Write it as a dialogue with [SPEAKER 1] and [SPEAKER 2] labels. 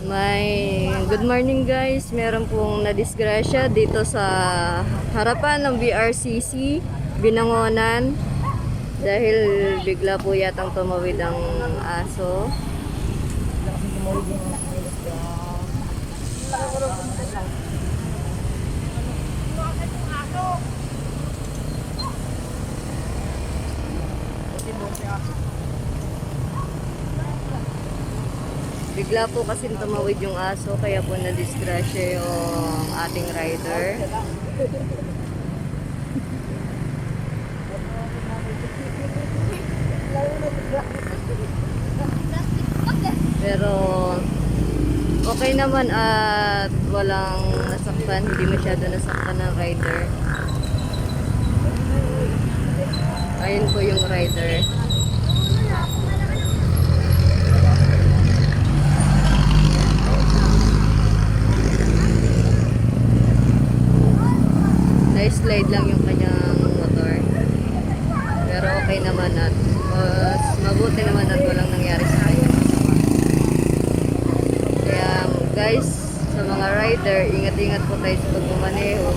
[SPEAKER 1] May good morning guys. Meron pong nadisgrasya dito sa harapan ng BRCC, Binangonan. Dahil bigla po yatang tumawid ang aso. Bigla po kasi tumawid yung aso kaya po na-disgrasya yung ating rider. Pero okay naman at walang nasaktan, hindi masyado nasaktan ng rider. Ayun po yung rider. Na-slide lang yung kanyang motor. Pero okay naman at mas mabuti naman at walang nangyari sa kanya. Kaya guys, sa mga rider, ingat-ingat po tayo sa pagmamaneho.